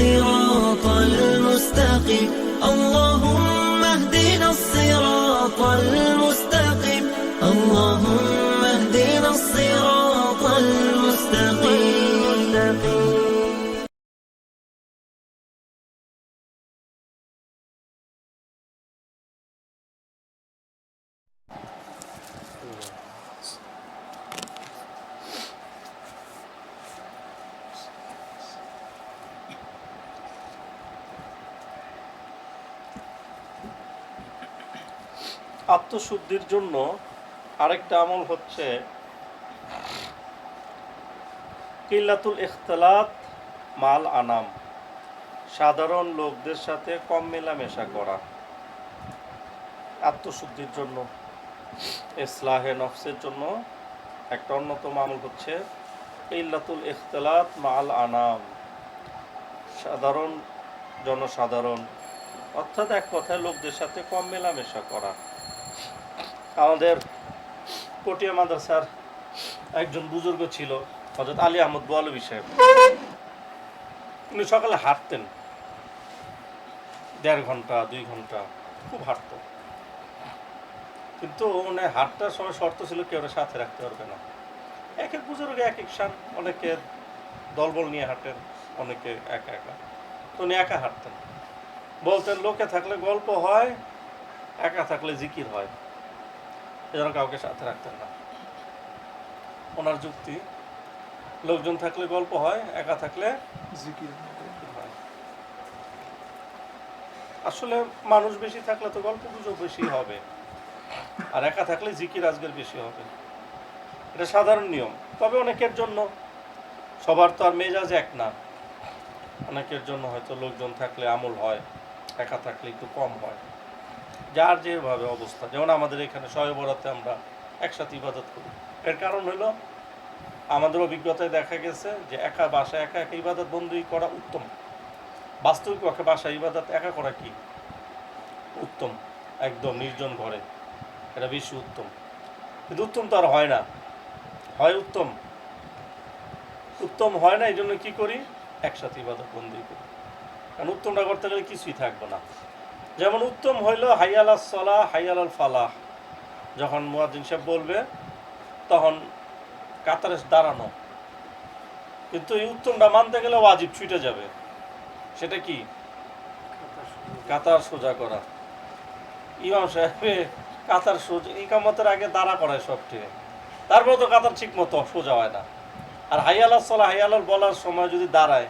الصراط المستقيم. اللهم আত্মশুদ্ধির জন্য আরেকটা আমল হচ্ছে কিল্লাতুল ইখতলাত মাল আনাম। সাধারণ লোকদের সাথে কম মেলামেশা করা। আত্মশুদ্ধির জন্য, ইসলাহে নফসের জন্য একটা অন্যতম আমল হচ্ছে কিল্লাতুল ইখতলাত মাল আনাম। সাধারণ, জনসাধারণ, অর্থাৎ এক কথায় লোকদের সাথে কম মেলামেশা করা। আমাদের পটিয়া মাদ্রাসার একজন বুজুর্গ ছিল হজরত আলী আহমদ বলবি সাহেব। উনি সকালে হাঁটতেন। দেড় ঘণ্টা, দুই ঘণ্টা, খুব হাঁটতো। কিন্তু উনি হাঁটটার সময় শর্ত ছিল কেউ সাথে রাখতে পারবে না। এক এক বুজুর্গ এক এক সান অনেকে দলবল নিয়ে হাঁটেন, অনেকে একা একা। তো উনি একা হাঁটতেন। বলতেন, লোকে থাকলে গল্প হয়, একা থাকলে জিকির হয়। এজন্য কাউকে সাথে রাখতেন না। ওনার যুক্তি লোকজন থাকলে গল্প হয় একা থাকলে জিকির হয়। আসলে মানুষ বেশি থাকলে তো গল্প গুজব বেশি হবে আর একা থাকলে জিকির আজকের বেশি হবে। এটা সাধারণ নিয়ম তবে অনেকের জন্য সবার তো আর মেজাজ এক না। অনেকের জন্য হয়তো লোকজন থাকলে আমল হয় একা থাকলে একটু কম হয়। যার যেভাবে অবস্থা, যেমন আমাদের এখানে শয়ে বরাতে আমরা একসাথে ইবাদত করি। এর কারণ হলো আমাদের অভিজ্ঞতায় দেখা গেছে যে একা বাসায় একা একা ইবাদত বন্দী করা উত্তম। বাস্তবিক পক্ষে বাসায় ইবাদত একা করা কি? উত্তম, একদম নির্জন ঘরে। এটা বেশি উত্তম। কিন্তু উত্তম তো আর হয় না। হয় উত্তম। উত্তম হয় না এই জন্য কী করি? একসাথে ইবাদত বন্দী করি। কারণ উত্তমটা করতে গেলে কিছুই থাকবে না। যেমন উত্তম হইল হাইয়াল সলা হাইয়াল ফালাহ। যখন মুয়াজ্জিন সাহেব বলবে, তখন কাতারে দাঁড়ানো। কিন্তু এই উত্তমটা মানতে গেলে ওয়াজিব ছুটে যাবে। সেটা কি? কাতার সোজা করা। ইমাম সাহেবে কাতার সোজা, ইকামতের আগে দাঁড়া করায় সব ঠিক তারপর তো কাতার ঠিক মতো সোজা হয় না। আর হাইয়াল সলা হাইয়াল বলার সময় যদি দাঁড়ায়,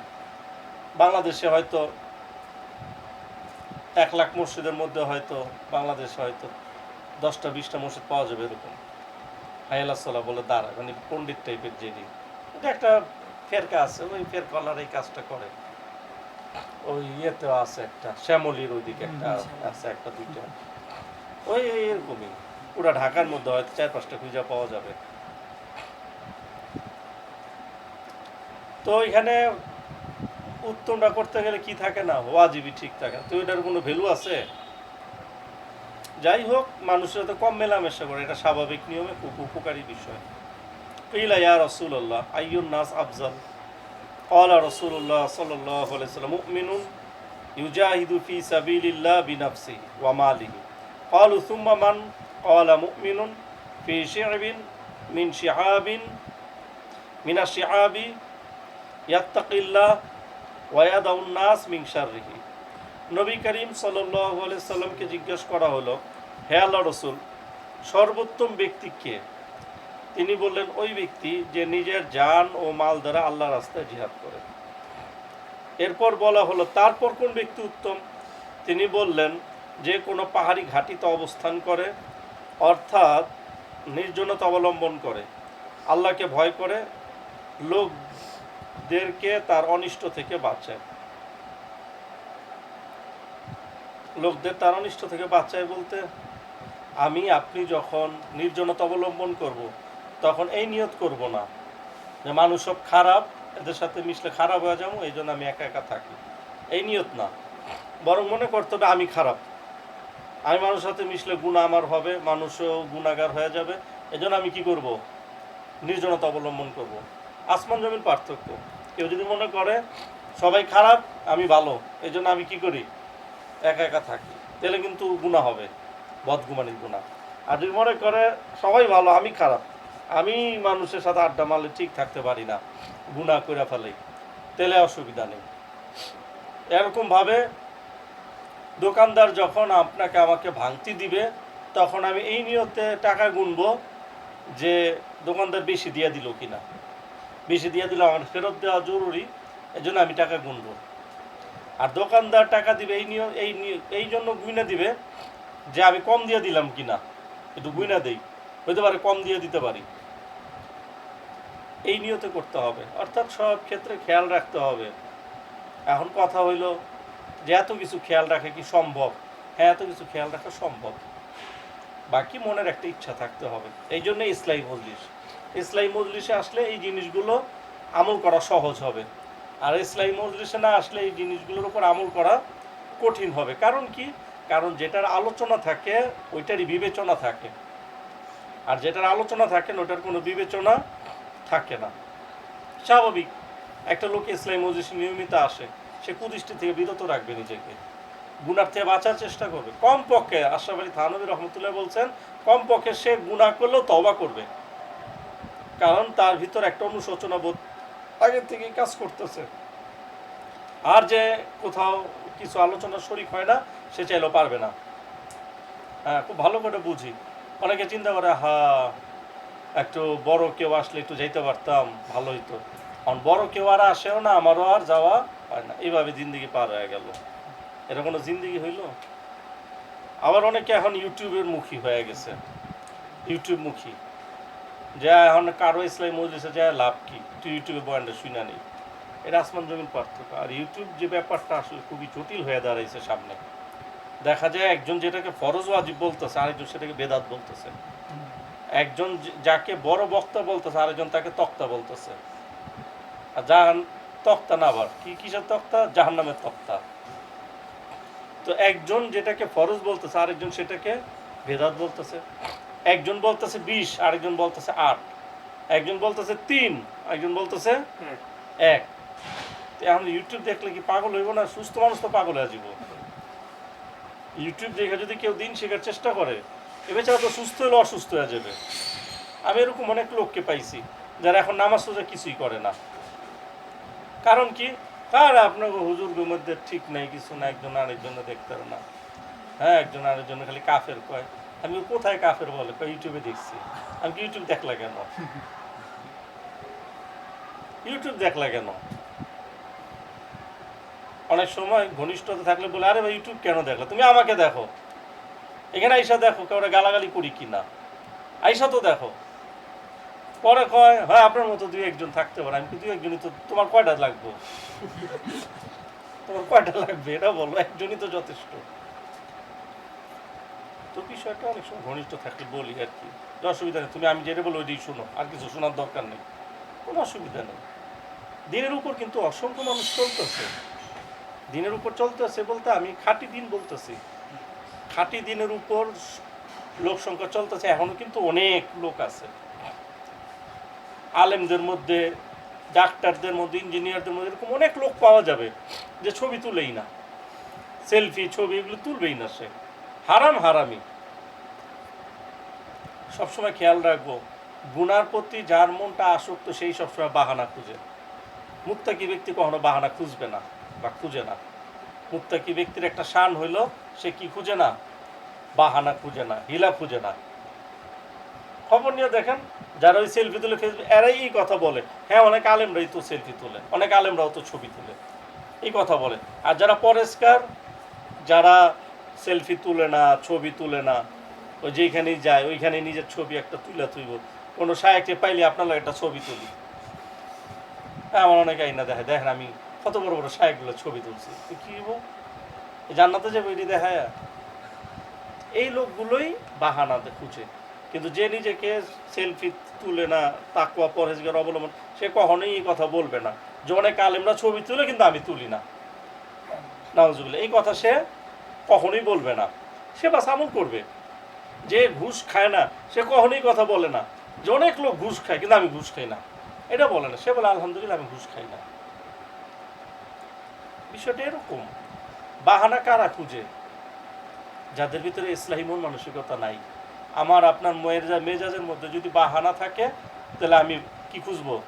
বাংলাদেশে হয়তো এক লাখ মসজিদের মধ্যে হয়তো বাংলাদেশে হয়তো দশটা বিশটা মসজিদ পাওয়া যাবে এরকম। হাইয়াল্লাহ বলে দাঁড়ায় মানে পণ্ডিত টাইপের যিনি। এটা একটা ফেরকা আছে ওই ফেরকালার এই কাজটা করে। ওই ইয়েতেও আছে একটা শ্যামলির ওইদিকে একটা আছে একটা দুইটা। ওই এরকমই। পুরা ঢাকার মধ্যে হয়তো চার পাঁচটা খুঁজা পাওয়া যাবে। তো এখানে উত্তমটা করতে গেলে কি থাকে না ওয়াজিবি ঠিক থাকে না। তো এটার কোনো ভ্যালু আছে যাই হোক মানুষের সাথে কম মেলামেশা করে এটা স্বাভাবিক নিয়মে খুব উপকারী বিষয় ইলা ইয়া রসুল্লাহ আইয়ুন নাস আফজাল قال رسول الله صلى الله عليه وسلم مؤمن يجاهد في سبيل الله بنفسه وماله قالوا ثم من قال مؤمن في شعب من شعاب من الشعاب يتقي الله ওয়াদাউন নাস মিং শাররিহি। নবী করিম আলাইহি সাল্লামকে জিজ্ঞেস করা হলো, হে আল্লাহ রসুল, সর্বোত্তম ব্যক্তি কে? তিনি বললেন, ওই ব্যক্তি যে নিজের জান ও মাল দ্বারা আল্লাহ রাস্তায় জিহাদ করে। এরপর বলা হলো, তারপর কোন ব্যক্তি উত্তম? তিনি বললেন, যে কোনো পাহাড়ি ঘাটিতে অবস্থান করে, অর্থাৎ নির্জনতা অবলম্বন করে। আল্লাহকে ভয় করে লোকদেরকে তার অনিষ্ট থেকে বাঁচায়। লোকদের তার অনিষ্ট থেকে বাঁচায় বলতে, আমি, আপনি যখন নির্জনতা অবলম্বন করব, তখন এই নিয়ত করব না যে মানুষ সব খারাপ, এদের সাথে মিশলে খারাপ হয়ে যাব, এই জন্য আমি একা একা থাকি। এই নিয়ত না। বরং মনে করতে হবে, আমি খারাপ। আমি মানুষের সাথে মিশলে গুণা আমার হবে, মানুষও গুণাগার হয়ে যাবে। এই জন্য আমি কি করব? নির্জনতা অবলম্বন করব। আসমান জমির পার্থক্য। কেউ যদি মনে করে সবাই খারাপ, আমি ভালো এই জন্য আমি কি করি? একা একা থাকি। তাহলে কিন্তু গুণা হবে, বদগুমানির গুণা আর যদি মনে করে সবাই ভালো, আমি খারাপ, আমি মানুষের সাথে আড্ডা মারলে ঠিক থাকতে পারি না গুণা করে ফেলে, তাহলে অসুবিধা নেই। এরকমভাবে দোকানদার যখন আপনাকে আমাকে ভাঙতি দিবে, তখন আমি এই নিয়তে টাকা গুনবো যে দোকানদার বেশি দিয়ে দিল কিনা। বেশি দিয়ে দিলে আমার ফেরত দেওয়া জরুরি এই জন্য আমি টাকা গুনবো। আর দোকানদার টাকা দিবে, এই নিয়ম, এই এই জন্য গুইনা দিবে যে আমি কম দিয়ে দিলাম কিনা। একটু গুইনা দেই, হইতে পারে কম দিয়ে দিতে পারি। এই নিয়তে করতে হবে। অর্থাৎ সব ক্ষেত্রে খেয়াল রাখতে হবে। এখন কথা হইল যে এত কিছু খেয়াল রাখা কি সম্ভব? হ্যাঁ এত কিছু খেয়াল রাখা সম্ভব। বাকি মনের একটা ইচ্ছা থাকতে হবে। এই জন্য ইসলাই মজলিস। ইসলাই মজলিসে আসলে এই জিনিসগুলো আমল করা সহজ হবে। আর ইসলাই মজলিসে না আসলে এই জিনিসগুলোর উপর আমল করা কঠিন হবে। কারণ কি? কারণ যেটার আলোচনা থাকে, ওইটারই বিবেচনা থাকে। আর যেটার আলোচনা থাকে না ওটার কোনো বিবেচনা থাকে না। স্বাভাবিক, একটা লোক ইসলাম মজলিসে নিয়মিত আসে, সে কুদৃষ্টি থেকে বিরত রাখবে নিজেকে। গুনার থেকে বাঁচার চেষ্টা করবে। কমপক্ষে, আশরাফ আলী থানবী রহমতুল্লাহ বলছেন কম পক্ষে সে গুণা করলেও তবা করবে। কারণ তার ভিতর একটা অনুশোচনা বোধ আগের থেকেই কাজ করতেছে। আর যে কোথাও কিছু আলোচনা শরিক হয় না, সে চাইলেও পারবে না। হ্যাঁ খুব ভালো করে বুঝি। অনেকে চিন্তা করে, হা, একটু বড় কেউ আসলে একটু যাইতে পারতাম, ভালো হইতো। কারণ বড় কেউ আর আসেও না, আমারও আর যাওয়া হয় না। এইভাবে জিন্দগি পার হয়ে গেল। এটা কোনো জিন্দগি হইল? আবার অনেকে এখন ইউটিউবের মুখী হয়ে গেছে। ইউটিউব মুখী যা এখন কারও ইসলাম মজলিসে যায় লাভ কি? তুই ইউটিউবে বয়ানটা শুনে নেই। এটা আসমান জমিন পার্থক্য। আর ইউটিউব যে ব্যাপারটা আসলে খুবই জটিল হয়ে দাঁড়াইছে সামনে। দেখা যায় একজন যেটাকে ফরজ ওয়াজিব বলতেছে, আরেকজন সেটাকে বেদাত বলতেছে। একজন যাকে বড় বক্তা বলতেছে, আরেকজন তাকে তক্তা বলতেছে। আর জাহান, তক্তা না আবার। কি কিসের তক্তা? জাহান্নামের তক্তা। তো একজন যেটাকে ফরজ বলতেছে, আরেকজন সেটাকে বেদাত বলতেছে। একজন বলতেছে বিশ আরেকজন বলতেছে আট। একজন বলতেছে তিন একজন বলতেছে এক। এখন ইউটিউব দেখলে কি পাগল হইব না? সুস্থ মানুষ তো পাগল হয়ে যাব ইউটিউব দেখে যদি কেউ দিন শেখার চেষ্টা করে এ বেচারা তো সুস্থ হলে অসুস্থ হয়ে যাবে। আমি এরকম অনেক লোককে পাইছি যারা এখন নামাজ সোজা কিছুই করে না। কারণ কি? তার আপনার হুজুরগুর মধ্যে ঠিক নাই কিছু না একজন আরেকজন দেখতে না। হ্যাঁ একজন আরেকজন খালি কাফের কয়। আমি কোথায় কাফের বলে? ইউটিউবে দেখছি। আমি কি ইউটিউব দেখলা কেন? ইউটিউব দেখলা কেন? অনেক সময় ঘনিষ্ঠতা থাকলে বলে, আরে ভাই ইউটিউব কেন দেখলা? তুমি আমাকে দেখো। এখানে আইসা দেখো কেউ গালাগালি করি কি না। আইসা তো দেখো। পরে কয় হ্যাঁ আপনার মতো দুই একজন থাকতে পারে। আমি দুই একজনই তো, তোমার কয়টা লাগবে? তোমার কয়টা লাগবে? এটা বলো, একজনই তো যথেষ্ট। তো বিষয়টা অনেক সময় ঘনিষ্ঠ থাকলে বলি আর কি। অসুবিধা নেই, তুমি আমি যেটা বলো ওইটাই শোনো, আর কিছু শোনার দরকার নেই। কোনো অসুবিধা নেই। দিনের উপর কিন্তু অসংখ্য মানুষ চলতেছে। দিনের উপর চলতেছে বলতে আমি খাঁটি দিন বলতেছি। খাঁটি দিনের উপর লোক সংখ্যা চলতেছে, এখনও কিন্তু অনেক লোক আছে। আলেমদের মধ্যে, ডাক্তারদের মধ্যে, ইঞ্জিনিয়ারদের মধ্যে এরকম অনেক লোক পাওয়া যাবে যে ছবি তুলেই না। সেলফি, ছবি এগুলো তুলবেই না সে। হারাম হারামি। সবসময় খেয়াল রাখব। গুনার প্রতি যার মনটা আসক্ত, সেই সবসময় বাহানা খুঁজে। মুক্তাকি ব্যক্তি কখনো বাহানা খুঁজবে না বা খুঁজে না? মুক্তাকি ব্যক্তির একটা শান হইল, সে কি খুঁজে না? বাহানা খুঁজে না, হিলা খুঁজে না। খবর নিয়ে দেখেন, যারা ওই সেলফি তুলে ফেসবুক এরাই এই কথা বলে। হ্যাঁ অনেক আলেমরাই তো সেলফি তোলে, অনেক আলেমরাও তো ছবি তুলে। এই কথা বলে। আর যারা পরেস্কার যারা সেলফি তুলে না, ছবি তুলে না ওই যেখানেই যায় ওইখানে নিজের ছবি একটা তুলে তুইব। কোনো সাহেবকে পাইলে আপনার একটা ছবি তুলি। হ্যাঁ আমার অনেক আইনা দেখে দেখেন আমি কত বড় বড় সাহেবগুলো ছবি তুলছি। কি জান্নাতে যাব এটি দেখায়। এই লোকগুলোই বাহানাতে খুঁজে। কিন্তু যে নিজেকে সেলফি তুলে না তাকুয়া পরহেজগার, অবলম্বন, সে কখনোই এই কথা বলবে না। যে অনেক আলেমরা ছবি তুলে, কিন্তু আমি তুলি না। নাউজুবিল্লাহ, এই কথা সে কখনোই বলবে না। সে বাস আমল করবে। যে ঘুষ খায় না সে কখনোই কথা বলে না। যে অনেক লোক ঘুষ খায় কিন্তু আমি ঘুষ খাই না। এটা বলে না। সে বলে আলহামদুলিল্লাহ আমি ঘুষ খাই না। বিষয়টা এরকম। বাহানা কারা খুঁজে? যাদের ভিতরে ইসলাহী মন মানসিকতা নাই। আমার আপনার মেয়ের মেজাজের মধ্যে যদি বাহানা থাকে তাহলে আমি কি খুঁজবো?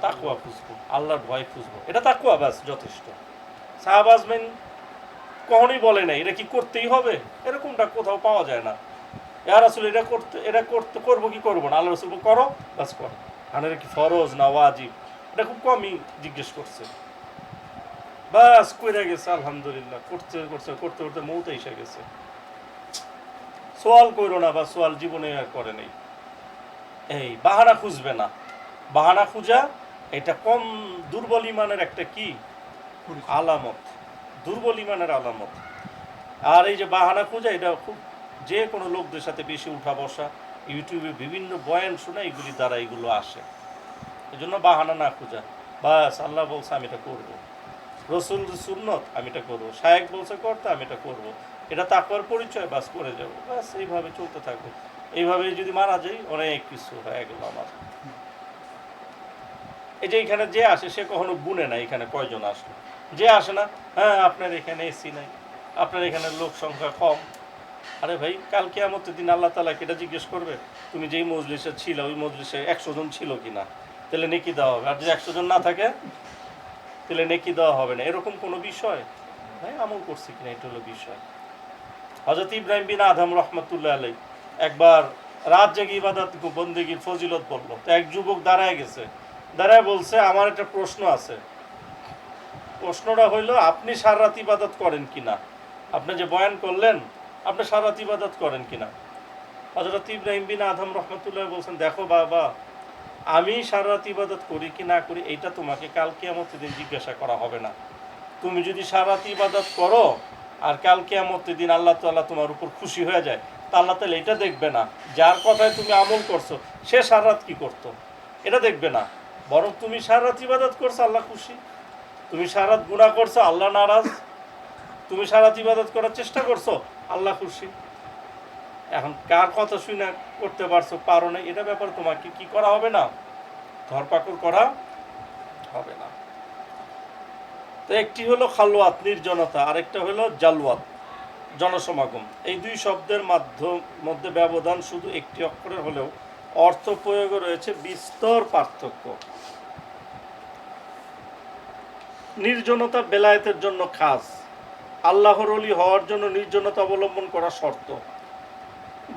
তাকুয়া খুঁজবো। আল্লাহর ভয় খুঁজবো। এটা তাকুয়া ব্যাস যথেষ্ট। সাহাবাজমেন কখনই বলে নাই এটা কি করতেই হবে? এরকমটা কোথাও পাওয়া যায় না। ইয়ার আসলে এটা করতে এটা করতে করব কি করব না? আল্লাহ রসুল করো বাস করো। আর এটা কি ফরজ না ওয়াজিব? এটা খুব কমই জিজ্ঞেস করছে। বাস কইরা গেছে আলহামদুলিল্লাহ। করতে করতে করতে করতে মৌতে এসে গেছে। সোয়াল করো না বা সোয়াল জীবনে আর করে নেই। এই বাহানা খুঁজবে না। বাহানা খুঁজা এটা কম দুর্বল ইমানের একটা কি? আলামত। দুর্বল ইমানের আলামত। আর এই যে বাহানা খোঁজা, এটা খুব যে কোনো লোকদের সাথে বেশি উঠা বসা, ইউটিউবে বিভিন্ন বয়ান শোনা এগুলি দ্বারা এগুলো আসে। এই জন্য বাহানা না খোঁজা। বাস, আল্লাহ বলছে, আমি এটা করব। রসুল সুন্নত, আমি এটা করব। শায়েক বলছে, করতে, আমি এটা করব। এটা তাকওয়ার পরিচয়, বাস করে যাব। বাস, এইভাবে চলতে থাকব। এইভাবে যদি মারা যাই, অনেক কিছু হয়ে গেল আমার। এই যে এখানে যে আসে, সে কখনো বুনে না, এখানে কয়জন আসলো? যে আসে না হ্যাঁ আপনার এখানে এসি নাই, আপনার এখানে লোক সংখ্যা কম। আরে ভাই কালকে কেয়ামতের দিন আল্লাহ তালা এটা জিজ্ঞেস করবে? তুমি যেই মজলিসে ছিল, ওই মজলিসে একশো জন ছিল কি না তাহলে নেকি দেওয়া হবে। আর যদি একশো জন না থাকে, তাহলে নেকি দেওয়া হবে না। এরকম কোনো বিষয়? ভাই, আমল করছি কিনা? এটা হলো বিষয়। হজরত ইব্রাহিম বিন আদম রহমতুল্লাহ আলাই একবার রাত জেগে ইবাদত, বন্দেগীর ফজিলত বলল তো এক যুবক দাঁড়ায় গেছে। দাঁড়ায় বলছে, আমার একটা প্রশ্ন আছে। প্রশ্নটা হইল, আপনি সারা রাত ইবাদত করেন কিনা? আপনি যে বয়ান করলেন, আপনি সারা রাত ইবাদত করেন কিনা? হজরত ইব্রাহিম বিন আদম রহমতুল্লাহ বলছেন, দেখো বাবা, আমি সারা ইবাদত করি কি না করি এইটা তোমাকে কালকে আমার দিন জিজ্ঞাসা করা হবে না। তুমি যদি সারা রাত ইবাদত করো, আর কালকে আমার দিন আল্লাহ তাল্লাহ তোমার উপর খুশি হয়ে যায়, তা আল্লাহ তাহলে এটা দেখবে না। যার কথায় তুমি আমল করছ, সে সারা রাত কি করতো? এটা দেখবে না। বরং তুমি সারা ইবাদত করছ, আল্লাহ খুশি। তুমি সারাত রাত গুণা করছ, আল্লাহ নারাজ। তুমি সারা রাত ইবাদত করার চেষ্টা করছ, আল্লাহ খুশি। এখন কার কথা শুনে করতে পারছ, পারো না, এটা ব্যাপারে তোমাকে কি করা হবে না? ধরপাকড় করা হবে না। তো একটি হলো খালোয়াত নির্জনতা, আরেকটা হলো জালওয়াত, জনসমাগম। এই দুই শব্দের মাধ্যম, মধ্যে ব্যবধান শুধু একটি অক্ষরের হলেও অর্থ প্রয়োগে রয়েছে, বিস্তর পার্থক্য। নির্জনতা বেলায়েতের জন্য খাস। আল্লাহর অলি হওয়ার জন্য নির্জনতা অবলম্বন করা শর্ত।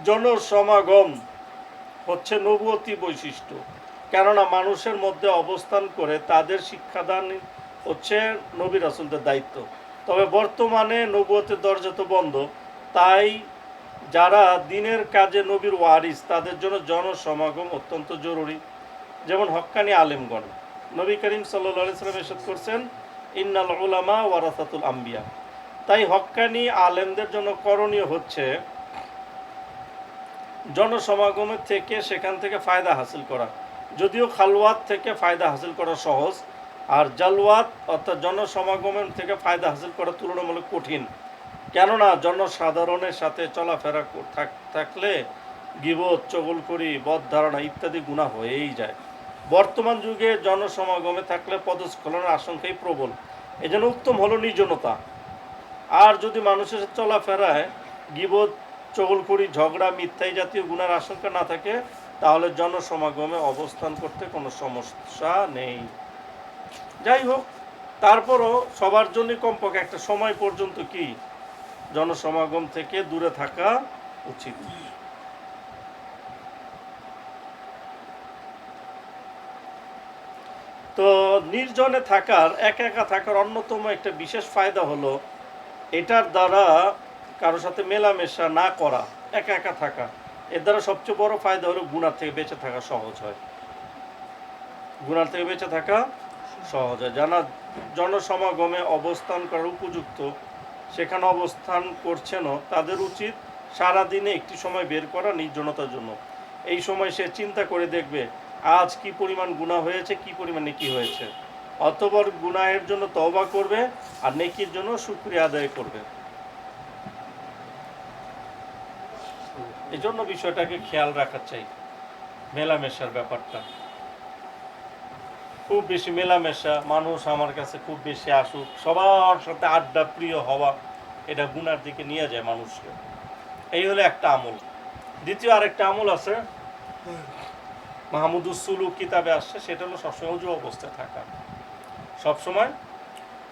জনসমাগম হচ্ছে নবুয়তি বৈশিষ্ট্য। কেননা মানুষের মধ্যে অবস্থান করে তাদের শিক্ষাদান হচ্ছে নবী রাসুলদের দায়িত্ব। তবে বর্তমানে নবুয়তের দরজা তো বন্ধ। তাই যারা দিনের কাজে নবীর ওয়ারিস, তাদের জন্য জনসমাগম অত্যন্ত জরুরি। যেমন হক্কানি আলেমগণ। নবী করিম সাল্লাহ সাল্লাম এসব করছেন ইন্নাল উলামা ওয়ারাসাতুল আম্বিয়া। তাই হক্কানি আলেমদের জন্য করণীয় হচ্ছে জনসমাগমের থেকে সেখান থেকে ফায়দা হাসিল করা। যদিও খালওয়াত থেকে ফায়দা হাসিল করা সহজ, আর জালওয়াত অর্থাৎ জনসমাগমের থেকে ফায়দা হাসিল করা তুলনামূলক কঠিন। কেননা জনসাধারণের সাথে চলাফেরা কর- থাক- থাকলে গিবত, চগলখড়ি বদ ধারণা ইত্যাদি গুণা হয়েই যায়। বর্তমান যুগে জনসমাগমে থাকলে পদস্খলনের আশঙ্কাই প্রবল। এজন্য উত্তম হলো নির্জনতা। আর যদি মানুষের চলাফেরায় গিবত, চগলখড়ি, ঝগড়া, মিথ্যাই জাতীয় গুণার আশঙ্কা না থাকে, তাহলে জনসমাগমে অবস্থান করতে কোনো সমস্যা নেই। যাই হোক, তারপরও সবার জন্য কমপক্ষে একটা সময় পর্যন্ত কি জনসমাগম থেকে দূরে থাকা উচিত? তো নির্জনে থাকার, একা একা থাকার অন্যতম একটা বিশেষ ফায়দা হলো এটার দ্বারা কারোর সাথে মেলামেশা না করা, একা একা থাকা। এর দ্বারা সবচেয়ে বড় ফায়দা হলো গুণার থেকে বেঁচে থাকা সহজ হয়। গুণার থেকে বেঁচে থাকা সহজ হয়। যারা জনসমাগমে অবস্থান করার উপযুক্ত, সেখানে অবস্থান করছেনও, তাদের উচিত সারাদিনে একটি সময় বের করা নির্জনতার জন্য। এই সময় সে চিন্তা করে দেখবে আজ কি পরিমাণ গুণা হয়েছে, কি পরিমাণ নেকি হয়েছে? অতবর গুনাহের জন্য তওবা করবে আর নেকির জন্য শুক্রিয়া আদায় করবে। এই জন্য বিষয়টাকে খেয়াল রাখা চাই, মেলামেশার ব্যাপারটা। খুব বেশি মেলামেশা, মানুষ আমার কাছে খুব বেশি আসুক, সবার সাথে আড্ডা প্রিয় হওয়া, এটা গুনার দিকে নিয়ে যায় মানুষকে। এই হলো একটা আমল। দ্বিতীয় আরেকটা আমল আছে মাহমুদুসুলু কিতাবে আসছে, সেটা হলো সবসময় উজু অবস্থায় থাকা। সবসময়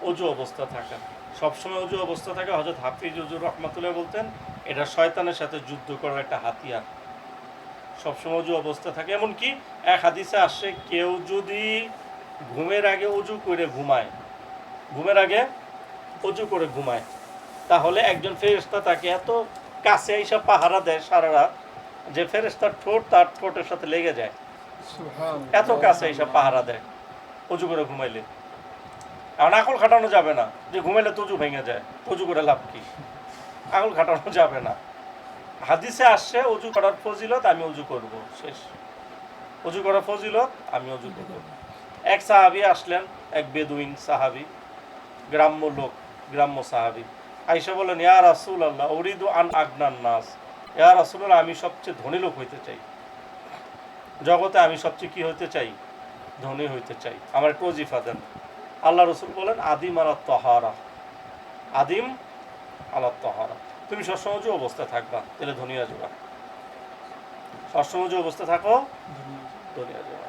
অজু অবস্থা থাকা। সবসময় অজু অবস্থা থাকা। হজরত হাফিজ উজুর রহমতুল্লাহ বলতেন, এটা শয়তানের সাথে যুদ্ধ করার একটা হাতিয়ার। সবসময় অজু অবস্থা থাকে। এমনকি এক হাদিসে আসছে কেউ যদি ঘুমের আগে অজু করে ঘুমায়, ঘুমের আগে অজু করে ঘুমায়, তাহলে একজন ফেরেস্তা তাকে এত কাছে এইসব পাহারা দেয় সারা রাত যে ফেরেস্তার ঠোঁট তার ঠোঁটের সাথে লেগে যায়। এত কাছে এইসব পাহারা দেয়। অজু করে ঘুমাইলে। এখন আকল খাটানো যাবে না। যে ঘুমাইলে তজু ভেঙে যায়। অজু করে লাভ কি? আকল খাটানো যাবে না। হাদিসে আসছে, অজু করার ফজিলত আমি অজু করব। শেষ। অজু করার ফজিলত আমি অজু করব। এক সাহাবি আসলেন, এক বেদুইন সাহাবি, গ্রাম্য লোক, গ্রাম্য সাহাবি। আইসা বলেন ইয়া রাসুল আল্লাহ উরিদু আন আগনান নাস। ইয়া রাসুল আমি সবচেয়ে ধনী লোক হইতে চাই। জগতে আমি সবচেয়ে কি হইতে চাই? ধনী হইতে চাই। আমার একটু ওজিফা দেন। আল্লাহ রসুল বলেন, আদিম আলা তহারা। আদিম আলা তহারা। তুমি সবসময় যে অবস্থায় থাকবা, তাহলে ধনী যাবা সবসময় যে অবস্থায় থাকো ধনী হয়ে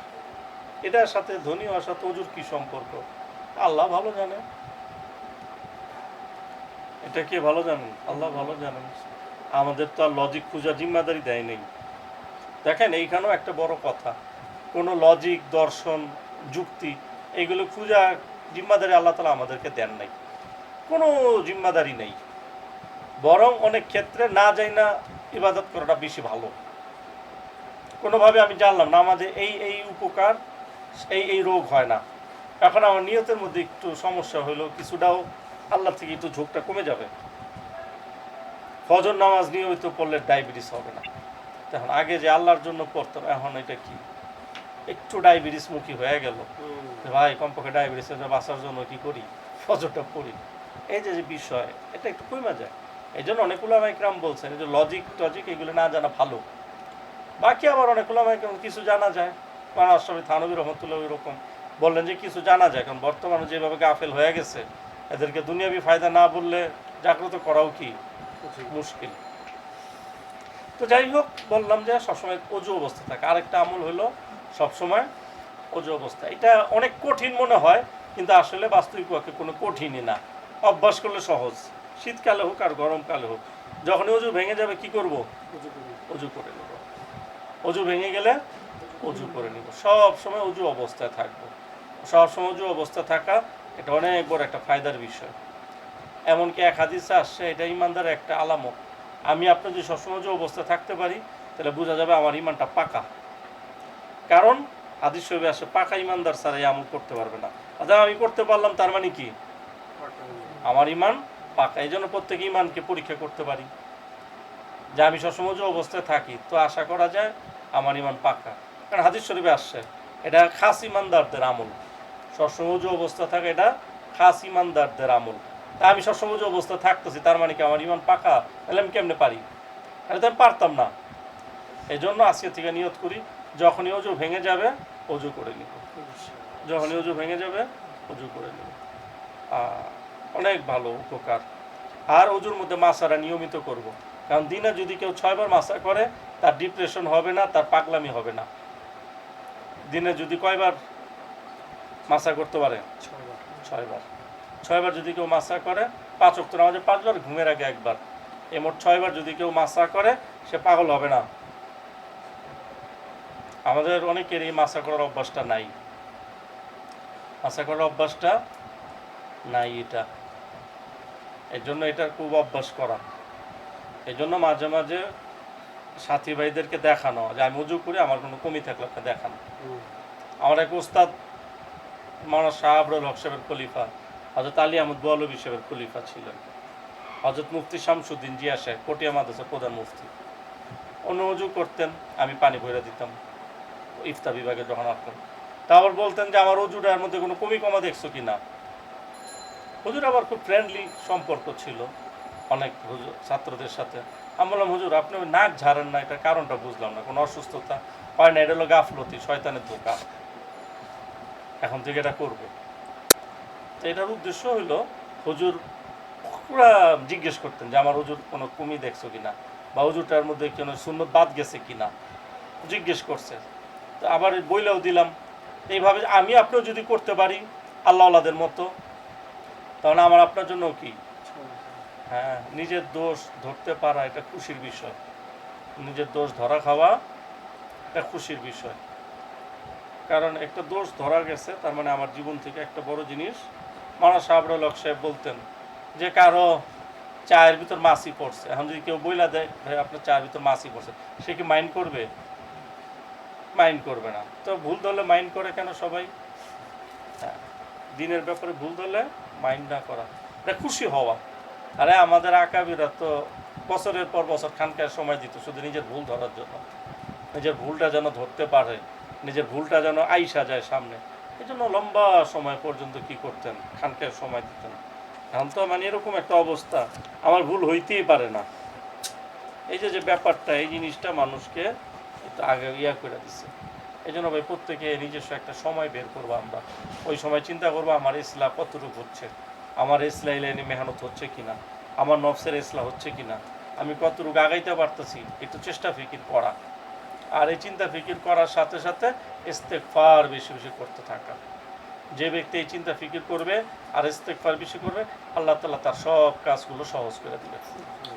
এটার সাথে ধনী হওয়ার সাথে অজুর কি সম্পর্ক? আল্লাহ ভালো জানে। এটা কে ভালো জানেন? আল্লাহ ভালো জানেন। আমাদের তো আর লজিক খোঁজার জিম্মাদারি দেয় নেই। দেখেন, এইখানেও একটা বড় কথা। কোনো লজিক দর্শন, যুক্তি এইগুলো খুঁজা জিম্মাদারি আল্লাহ তালা আমাদেরকে দেন নাই। কোনো জিম্মাদারি নেই। বরং অনেক ক্ষেত্রে না যাই না ইবাদত করাটা বেশি ভালো। কোনোভাবে আমি জানলাম না, আমাদের এই এই উপকার, এই এই রোগ হয় না। এখন আমার নিয়তের মধ্যে একটু সমস্যা হলো, কিছুটাও আল্লাহ থেকে একটু ঝোঁকটা কমে যাবে। ফজর নামাজ নিয়মিত পড়লে ডায়াবেটিস হবে না। তখন আগে যে আল্লাহর জন্য পড়তাম এখন এটা কি? একটু ডায়াবেটিস মুখী হয়ে গেল। ভাই কমপক্ষে ডায়াবেটিসের বাঁচার জন্য কি করি? ফজরটা পড়ি। এই যে যে বিষয় এটা একটু কমে যায়। এই জন্য অনেক উলামাইকরাম বলছেন এই যে লজিক টজিক এগুলো না জানা ভালো। বাকি আবার অনেক উলামাইকরাম কিছু জানা যায়। কারণ আশ্রমী থানবী রহমতুল্লাহ এরকম বললেন যে কিছু জানা যায়। কারণ বর্তমানে যেভাবে গাফেল হয়ে গেছে এদেরকে দুনিয়াবি ফায়দা না বললে জাগ্রত করাও কি মুশকিল। তো যাই হোক বললাম যে সবসময় অজু অবস্থা থাকে। আরেকটা আমল হলো সবসময় অজু অবস্থা। এটা অনেক কঠিন মনে হয় কিন্তু আসলে বাস্তবিক পক্ষে কোনো কঠিনই না। অভ্যাস করলে সহজ। শীতকালে হোক আর গরমকালে হোক যখন অজু ভেঙে যাবে কি করব? অজু করে নেব। অজু ভেঙে গেলে অজু করে নিব। সব সময় অজু অবস্থায় থাকব। সব সময় অজু অবস্থা থাকা এটা অনেক বড় একটা ফায়দার বিষয়। এমনকি এক হাদিসে আসছে এটা ইমানদারের একটা আলামত। আমি আপনার যদি সবসময় যে অবস্থায় থাকতে পারি, তাহলে বোঝা যাবে আমার ইমানটা পাকা। কারণ হাদিস শরীফে আসে, পাকা ইমানদার ছাড়া এই আমল করতে পারবে না। অর্থাৎ আমি করতে পারলাম, তার মানে কি? আমার ইমান পাকা এই জন্য প্রত্যেক ইমানকে পরীক্ষা করতে পারি। যে আমি সবসময় যে অবস্থায় থাকি, তো আশা করা যায় আমার ইমান পাকা। কারণ হাদিস শরীফে আসছে, এটা খাস ইমানদারদের আমল। সবসময় যে অবস্থা থাকে, এটা খাস ইমানদারদের আমল। তা আমি সবসময় যে অবস্থা থাকতেছি তার মানে কি আমার ইমান পাকা? তাহলে আমি কেমনে পারি? তাহলে তো আমি পারতাম না। এই জন্য আজকে থেকে নিয়ত করি যখনই অজু ভেঙে যাবে অজু করে নিব। যখনই অজু ভেঙে যাবে অজু করে নিব। অনেক ভালো উপকার। আর অজুর মধ্যে মাসারা নিয়মিত করব। কারণ দিনে যদি কেউ ছয়বার মাসা করে তার ডিপ্রেশন হবে না তার পাগলামি হবে না। দিনে যদি কয়বার মাসা করতে পারে? ছয়বার। ছয়বার। যদি কেউ মাসা করে পাঁচ অক্ট নামাজে পাঁচবার ঘুমের আগে একবার। এ মোট ছয়বার যদি কেউ মাসা করে সে পাগল হবে না। আমাদের অনেকের এই মাসা করার অভ্যাসটা নাই। মাসা করার অভ্যাসটা নাই এটা। এর জন্য এটা খুব অভ্যাস করা। এই জন্য মাঝে মাঝে সাথী ভাইদেরকে দেখানো যে আমি উজু করি আমার কোনো কমি থাকলে আপনি দেখান। আমার এক উস্তাদ মানা শাহ আবরুল হক সাহেবের খলিফা হজরত আলী আহমদ বলবী সাহেবের খলিফা ছিলেন। হজরত মুফতি শামসুদ্দিন জিয়া সাহেব পটিয়া মাদ্রাসার প্রধান মুফতি। অন্য উজু করতেন, আমি পানি ভরে দিতাম ইফতা বিভাগে যখন আসতাম। তারপর বলতেন যে, আমার অজুটার মধ্যে কোনো কমি কমা দেখছ কি না? হুজুর আবার খুব ফ্রেন্ডলি সম্পর্ক ছিল অনেক হুজুর, ছাত্রদের সাথে। আমি বললাম, হুজুর, আপনি নাক ঝাড়েন না, এটার কারণটা বুঝলাম না। কোনো অসুস্থতা হয় না, এটা হলো গাফলতি, শয়তানের ধোকা। এখন থেকে এটা করবে। তো এটার উদ্দেশ্য হলো হুজুর পুরা জিজ্ঞেস করতেন যে, আমার হুজুর কোনো কমি দেখছ কিনা? বা হুজুরটার মধ্যে কোনো সুন্নত বাদ গেছে কিনা? জিজ্ঞেস করছে। তো আবার বইলেও দিলাম। এইভাবে আমি আপনিও যদি করতে পারি আল্লাহ আল্লাদের মতো, তাহলে আমার আপনার জন্য কি? হ্যাঁ নিজের দোষ ধরতে পারা এটা খুশির বিষয়। নিজের দোষ ধরা খাওয়া এটা খুশির বিষয়। কারণ একটা দোষ ধরা গেছে, তার মানে আমার জীবন থেকে একটা বড় জিনিস মানা সাহাবরুল হক সাহেব বলতেন যে কারও চায়ের ভিতর মাছি পড়ছে। এখন যদি কেউ বইলা দেয়, ভাই, আপনার চায়ের ভিতর মাছি পড়ছে। সে কি মাইন্ড করবে? মাইন্ড করবে না। তো ভুল ধরলে মাইন্ড করে কেন সবাই? হ্যাঁ দিনের ব্যাপারে ভুল ধরলে মাইন্ড না করা। এটা খুশি হওয়া। আরে, আমাদের আকাবিরা তো বছরের পর বছর খানকার সময় দিত, শুধু নিজের ভুল ধরার জন্য। নিজের ভুলটা যেন ধরতে পারে, নিজের ভুলটা যেন আইসা যায় সামনে। এই জন্য লম্বা সময় পর্যন্ত কি করতেন? খানকার সময় দিতেন। এখন তো মানে এরকম একটা অবস্থা। আমার ভুল হইতেই পারে না। এই যে যে ব্যাপারটা, এই জিনিসটা মানুষকে একটু আগে ইয়া করে দিচ্ছে এই জন্য ভাই, প্রত্যেকে নিজস্ব একটা সময় বের করব আমরা। ওই সময় চিন্তা করব, আমার ইসলা কতটুকু হচ্ছে? আমার ইসলা লাইনে মেহনত হচ্ছে কিনা? আমার নফসের ইসলা হচ্ছে কিনা? আমি কতটুকু আগাইতে পারতেছি? একটু চেষ্টা ফিকির করা। আর এই চিন্তা ফিকির করার সাথে সাথে ইস্তেকফার বেশি বেশি করতে থাকা। যে ব্যক্তি এই চিন্তা ফিকির করবে আর ইস্তেকফার বেশি করবে, আল্লাহ তালা তার সব কাজগুলো সহজ করে দিবে।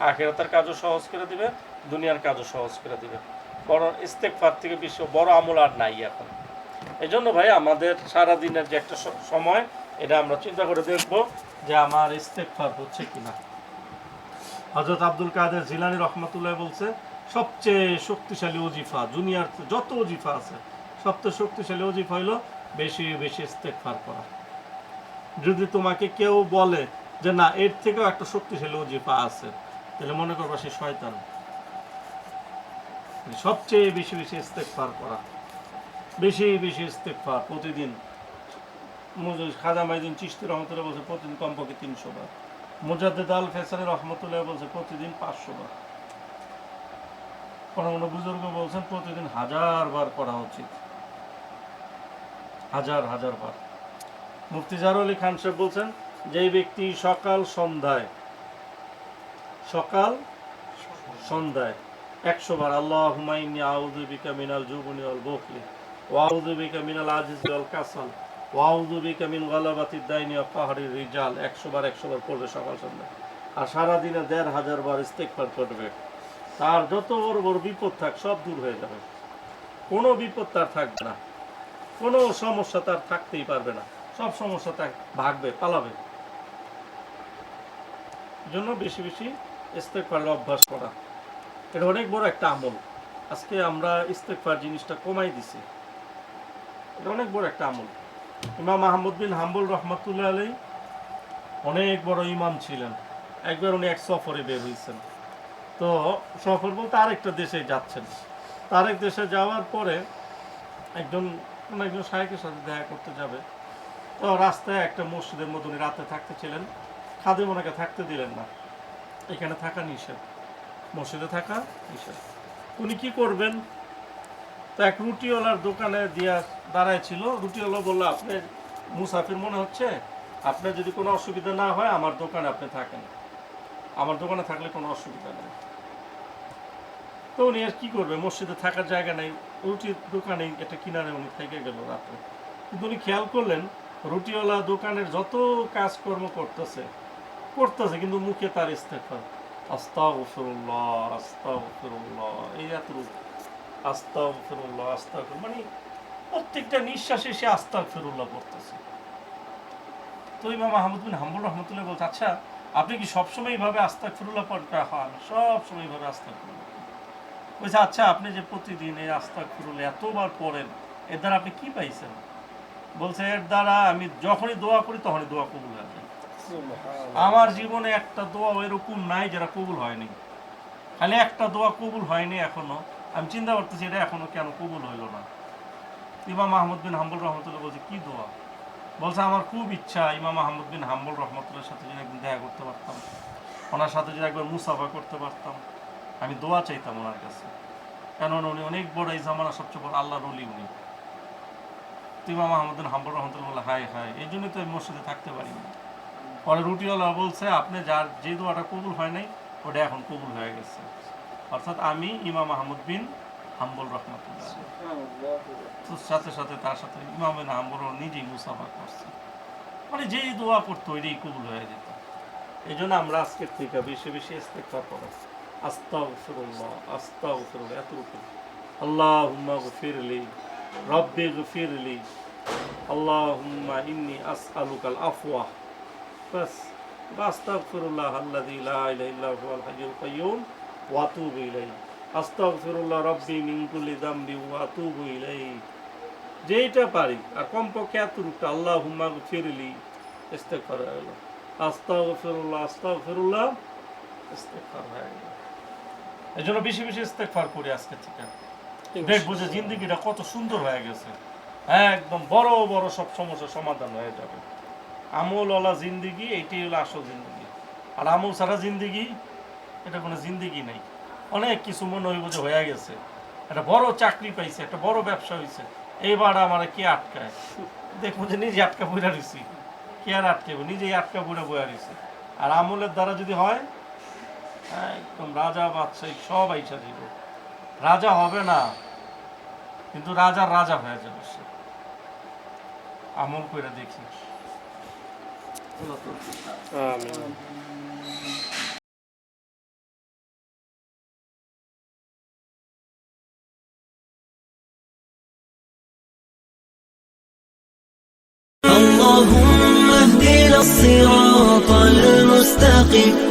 আখেরাতের কাজও সহজ করে দিবে, দুনিয়ার কাজও সহজ করে দিবে। বড় ইস্তেকফার থেকে বেশি বড় আমল আর নাই এখন। এই জন্য ভাই, আমাদের সারা দিনের যে একটা সময়, এটা আমরা চিন্তা করে দেখব যে আমার ইস্তেকফার হচ্ছে কিনা। হজরত আব্দুল কাদের জিলানি রহমতুল্লাহ বলছে সবচেয়ে শক্তিশালী ওজিফা দুনিয়ার যত ওজিফা আছে, সবচেয়ে শক্তিশালী ওজিফা হইল বেশি বেশি ইস্তেকফার করা। যদি তোমাকে কেউ বলে যে না, এর থেকেও একটা শক্তিশালী ওজিফা আছে, তাহলে মনে করবা সে শয়তান। সবচেয়ে বেশি বেশি ইস্তেকফার করা। বেশি বেশি ইস্তেকফার প্রতিদিন। খাজা মাইদিন চিস্তি রহমতুল্লাহ বলছে, প্রতিদিন কমপক্ষে তিনশো বার। মুজাদ্দেদ আল ফেসারি রহমতুল্লাহ বলছে, প্রতিদিন পাঁচশো বার। কোনো কোনো বুজুর্গ বলছেন, প্রতিদিন হাজার বার করা উচিত। হাজার হাজার বার। মুফতি আলী খান সাহেব বলছেন যে ব্যক্তি সকাল, সন্ধ্যায় সকাল, সন্ধ্যায়, একশো বার আল্লাহ হুমাইনি আউজুবিকা মিনাল জুবনি অল বকলি ওয়াউজুবিকা মিনাল আজিজ অল কাসাল ওয়াউজুবিকা মিন গলাবাতি দাইনি পাহাড়ি রিজাল একশো বার একশো বার পড়বে সকাল, সন্ধ্যায়। আর সারাদিনে দেড় হাজার বার ইস্তেকবার করবে। তার যত বড় বড় বিপদ থাক, সব দূর হয়ে যাবে। কোনো বিপদ তার থাকবে না। কোনো সমস্যা তার থাকতেই পারবে না। সব সমস্যা তার ভাগবে, পালাবে। জন্য বেশি বেশি ইস্তেকফারের অভ্যাস করা। এটা অনেক বড় একটা আমল। আজকে আমরা ইস্তেকফার জিনিসটা কমাই দিছি। এটা অনেক বড় একটা আমল। ইমাম মাহমুদ বিন হাম্বুল রহমতুল্লাহ আলী অনেক বড় ইমাম ছিলেন। একবার উনি এক সফরে বের হয়েছেন। তো সফর বলতে আরেকটা দেশে যাচ্ছেন। আরেক দেশে যাওয়ার পরে একজন, কোনো একজন সাহেবের সাথে দেখা করতে যাবে। তো রাস্তায় একটা মসজিদের মতো উনি রাতে থাকতে ছিলেন। খাদে ওনাকে থাকতে দিলেন না। এখানে থাকা নিষেধ। মসজিদে থাকা নিষেধ। উনি কি করবেন? তো এক রুটিওয়ালার দোকানে দিয়া দাঁড়ায় ছিল। রুটিওয়ালা বলল, আপনি মুসাফির মনে হচ্ছে? আপনার যদি কোনো অসুবিধা না হয়, আমার দোকানে আপনি থাকেন। আমার দোকানে থাকলে কোনো অসুবিধা নেই। তো উনি আর কি করবে? মসজিদে থাকার জায়গা নেই, রুটির দোকানে একটা কিনারে উনি থেকে গেল রাত্রে। কিন্তু উনি খেয়াল করলেন, রুটিওয়ালা দোকানের যত কাজকর্ম করতেছে করতেছে, কিন্তু মুখে তার ইস্তেফার আস্তাগফিরুল্লাহ আস্তাগফিরুল্লাহ, এই এতটুকু আস্তাগফিরুল্লাহ আস্তাগফির মানে প্রত্যেকটা নিঃশ্বাসে সে আস্তাগফিরুল্লাহ করতেছে। তো ইমাম মাহমুদ বিন হাম্বুল রহমতুল্লাহ বলছে আচ্ছা আপনি কি সবসময় এইভাবে আস্তাগফিরুল্লাহ পড়তে হন সবসময় এইভাবে আস্তাগফিরুল্লাহ। বলছে আচ্ছা আপনি যে প্রতিদিন এই রাস্তা আস্তাগফিরুল্লাহ এতবার পড়েন এর দ্বারা আপনি কি পাইছেন? বলছে এর দ্বারা আমি যখনই দোয়া করি তখনই দোয়া কবুল হয়ে যায়। আমার জীবনে একটা দোয়া এরকম নাই যারা কবুল হয়নি। খালি একটা দোয়া কবুল হয়নি এখনও। আমি চিন্তা করতেছি এটা এখনও কেন কবুল হইল না? ইমাম মাহমুদ বিন হাম্বুল রহমতুল্লাহ বলছে কি দোয়া? বলছে আমার খুব ইচ্ছা। ইমাম মাহমুদ বিন হাম্বুল রহমতুল্লাহর সাথে যদি একদিন দেখা করতে পারতাম ওনার সাথে যদি একবার মুসাফা করতে পারতাম। আমি দোয়া চাইতাম ওনার কাছে। কেননা উনি অনেক বড় এই জামানা সবচেয়ে বড় আল্লাহর অলি উনি। তো ইমাম আহমদিন হাম্বুর রহমতুল্লাহ হাই হাই এই জন্যই তো আমি মসজিদে থাকতে পারি না পরে রুটিওয়ালা বলছে, আপনি যার যে দোয়াটা কবুল হয় নাই, ওটা এখন কবুল হয়ে গেছে। অর্থাৎ আমি ইমাম আহমদ বিন হাম্বুল রহমতুল্লাহ। সাথে সাথে তার সাথে ইমাম বিন হাম্বুল নিজেই মুসাফা করছে। মানে যেই দোয়া করতো ওইটাই কবুল হয়ে যেত। এই জন্য আমরা আজকের থেকে বেশি বেশি ইস্তেকবার করো। আস্তাগফিরুল্লাহ আস্তাগফিরুল্লাহ এতটুকু আল্লাহুম্মা গফিরলি, রব্বি গফিরলি, আল্লাহুম্মা ইন্নি আসআলুকাল আফওয়া। বাস, আস্তাগফিরুল্লাহ আল্লাযী লা ইলাহা ইল্লা হুয়াল হাইয়ুল কাইয়্যুম ওয়া আতুবু ইলাইহি। আস্তাগফিরুল্লাহ রব্বি মিন কুল্লি যামবি ওয়া আতুবু ইলাইহি। যেইটা পারি, আর কমপক্ষে এতটুকু, আল্লাহুম্মা গফিরলি, ইস্তেগফার হয়ে গেল। আস্তাগফিরুল্লাহ আস্তাগফিরুল্লাহ, ইস্তেগফার হয়ে গেল। এই জন্য বেশি বেশি ইস্তেগফার করি আজকে থেকে। দেখব যে জিন্দগিটা কত সুন্দর হয়ে গেছে। হ্যাঁ একদম বড় বড় সব সমস্যার সমাধান হয়ে যাবে। আমলওয়ালা জিন্দিগি এইটাই হলো আসল জিন্দিগি। আর আমল ছাড়া জিন্দিগি এটা কোনো জিন্দিগি নেই। অনেক কিছু মনে হইব যে হয়ে গেছে। একটা বড় চাকরি পাইছে একটা বড় ব্যবসা হয়েছে এইবার আমার কে আটকায়? দেখব যে নিজে আটকা বইরা রয়েছি কে আর আটকাবো নিজেই আটকা বইরা বইয়া রয়েছে আর আমলের দ্বারা যদি হয় একদম রাজা বাদশাহী সব আইসা দিব রাজা হবে না কিন্তু রাজার রাজা হয়ে যাবে সে আমল করে দেখি আমিন اللهم اهدنا الصراط المستقيم اللهم